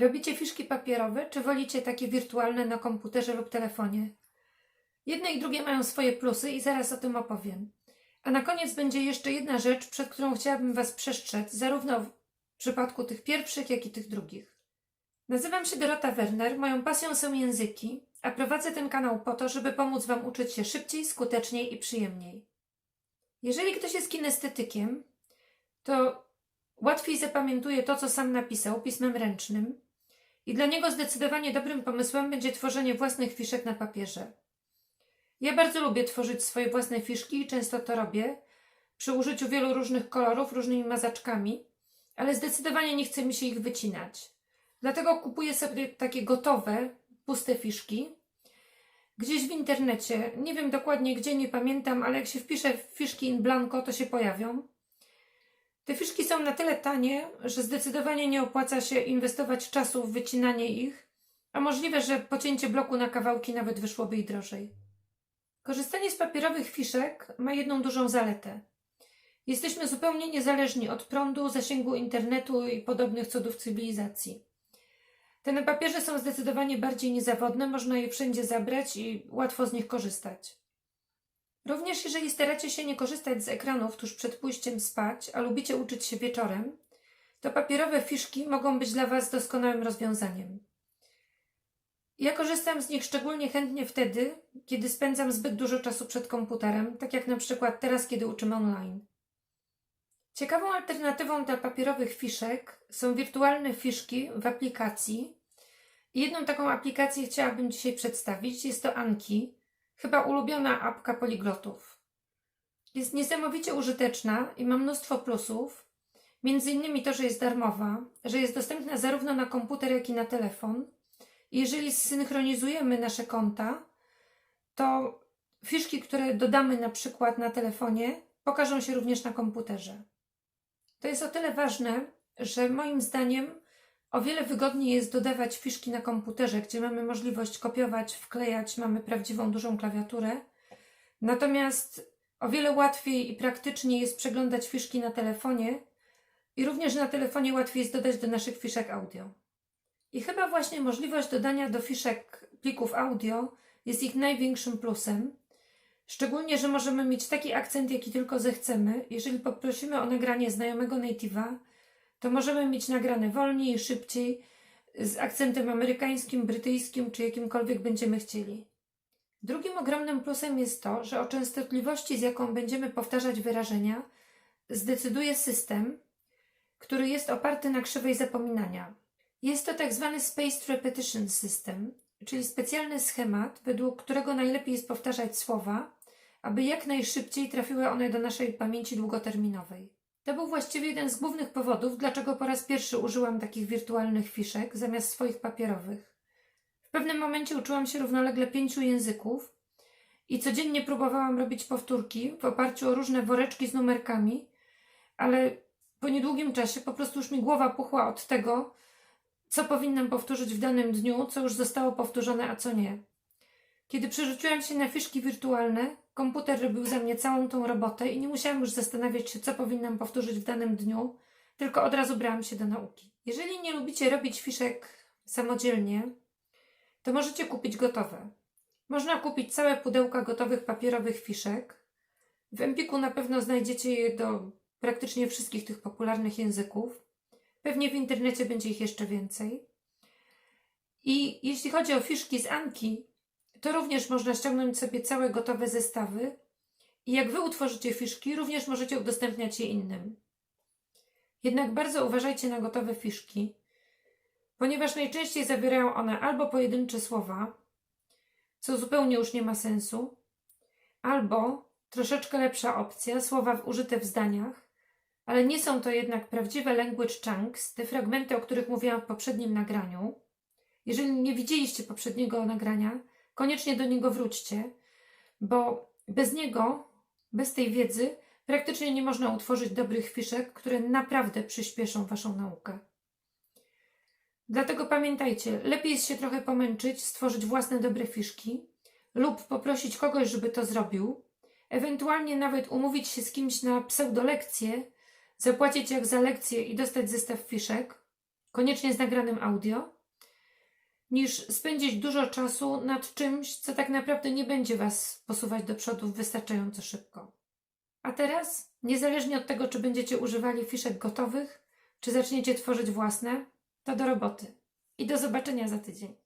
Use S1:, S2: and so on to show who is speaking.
S1: Robicie fiszki papierowe, czy wolicie takie wirtualne na komputerze lub telefonie? Jedne i drugie mają swoje plusy i zaraz o tym opowiem. A na koniec będzie jeszcze jedna rzecz, przed którą chciałabym Was przestrzec, zarówno w przypadku tych pierwszych, jak i tych drugich. Nazywam się Dorota Werner, moją pasją są języki, a prowadzę ten kanał po to, żeby pomóc Wam uczyć się szybciej, skuteczniej i przyjemniej. Jeżeli ktoś jest kinestetykiem, to łatwiej zapamiętuje to, co sam napisał pismem ręcznym i dla niego zdecydowanie dobrym pomysłem będzie tworzenie własnych fiszek na papierze. Ja bardzo lubię tworzyć swoje własne fiszki i często to robię przy użyciu wielu różnych kolorów, różnymi mazaczkami, ale zdecydowanie nie chce mi się ich wycinać. Dlatego kupuję sobie takie gotowe, puste fiszki. Gdzieś w internecie, nie wiem dokładnie gdzie, nie pamiętam, ale jak się wpisze fiszki in blanco, to się pojawią. Te fiszki są na tyle tanie, że zdecydowanie nie opłaca się inwestować czasu w wycinanie ich, a możliwe, że pocięcie bloku na kawałki nawet wyszłoby i drożej. Korzystanie z papierowych fiszek ma jedną dużą zaletę. Jesteśmy zupełnie niezależni od prądu, zasięgu internetu i podobnych cudów cywilizacji. Te na papierze są zdecydowanie bardziej niezawodne, można je wszędzie zabrać i łatwo z nich korzystać. Również jeżeli staracie się nie korzystać z ekranów tuż przed pójściem spać, a lubicie uczyć się wieczorem, to papierowe fiszki mogą być dla Was doskonałym rozwiązaniem. Ja korzystam z nich szczególnie chętnie wtedy, kiedy spędzam zbyt dużo czasu przed komputerem, tak jak na przykład teraz, kiedy uczymy online. Ciekawą alternatywą dla papierowych fiszek są wirtualne fiszki w aplikacji. Jedną taką aplikację chciałabym dzisiaj przedstawić. Jest to Anki, chyba ulubiona apka poliglotów. Jest niesamowicie użyteczna i ma mnóstwo plusów. Między innymi to, że jest darmowa, że jest dostępna zarówno na komputer, jak i na telefon. I jeżeli zsynchronizujemy nasze konta, to fiszki, które dodamy na przykład na telefonie, pokażą się również na komputerze. To jest o tyle ważne, że moim zdaniem o wiele wygodniej jest dodawać fiszki na komputerze, gdzie mamy możliwość kopiować, wklejać, mamy prawdziwą dużą klawiaturę. Natomiast o wiele łatwiej i praktyczniej jest przeglądać fiszki na telefonie i również na telefonie łatwiej jest dodać do naszych fiszek audio. I chyba właśnie możliwość dodania do fiszek plików audio jest ich największym plusem. Szczególnie, że możemy mieć taki akcent, jaki tylko zechcemy. Jeżeli poprosimy o nagranie znajomego native'a, to możemy mieć nagrane wolniej, szybciej, z akcentem amerykańskim, brytyjskim czy jakimkolwiek będziemy chcieli. Drugim ogromnym plusem jest to, że o częstotliwości, z jaką będziemy powtarzać wyrażenia, zdecyduje system, który jest oparty na krzywej zapominania. Jest to tak zwany Spaced Repetition System, czyli specjalny schemat, według którego najlepiej jest powtarzać słowa, aby jak najszybciej trafiły one do naszej pamięci długoterminowej. To był właściwie jeden z głównych powodów, dlaczego po raz pierwszy użyłam takich wirtualnych fiszek zamiast swoich papierowych. W pewnym momencie uczyłam się równolegle pięciu języków i codziennie próbowałam robić powtórki w oparciu o różne woreczki z numerkami, ale po niedługim czasie po prostu już mi głowa puchła od tego, co powinnam powtórzyć w danym dniu, co już zostało powtórzone, a co nie. Kiedy przerzuciłam się na fiszki wirtualne, komputer robił za mnie całą tą robotę i nie musiałam już zastanawiać się, co powinnam powtórzyć w danym dniu, tylko od razu brałam się do nauki. Jeżeli nie lubicie robić fiszek samodzielnie, to możecie kupić gotowe. Można kupić całe pudełka gotowych papierowych fiszek. W Empiku na pewno znajdziecie je do praktycznie wszystkich tych popularnych języków. Pewnie w internecie będzie ich jeszcze więcej. I jeśli chodzi o fiszki z Anki, to również można ściągnąć sobie całe gotowe zestawy i jak Wy utworzycie fiszki, również możecie udostępniać je innym. Jednak bardzo uważajcie na gotowe fiszki, ponieważ najczęściej zawierają one albo pojedyncze słowa, co zupełnie już nie ma sensu, albo troszeczkę lepsza opcja, słowa użyte w zdaniach, ale nie są to jednak prawdziwe language chunks, te fragmenty, o których mówiłam w poprzednim nagraniu. Jeżeli nie widzieliście poprzedniego nagrania, koniecznie do niego wróćcie, bo bez niego, bez tej wiedzy, praktycznie nie można utworzyć dobrych fiszek, które naprawdę przyspieszą Waszą naukę. Dlatego pamiętajcie, lepiej jest się trochę pomęczyć, stworzyć własne dobre fiszki lub poprosić kogoś, żeby to zrobił, ewentualnie nawet umówić się z kimś na pseudolekcję, zapłacić jak za lekcję i dostać zestaw fiszek, koniecznie z nagranym audio, niż spędzić dużo czasu nad czymś, co tak naprawdę nie będzie Was posuwać do przodu wystarczająco szybko. A teraz, niezależnie od tego, czy będziecie używali fiszek gotowych, czy zaczniecie tworzyć własne, to do roboty. I do zobaczenia za tydzień.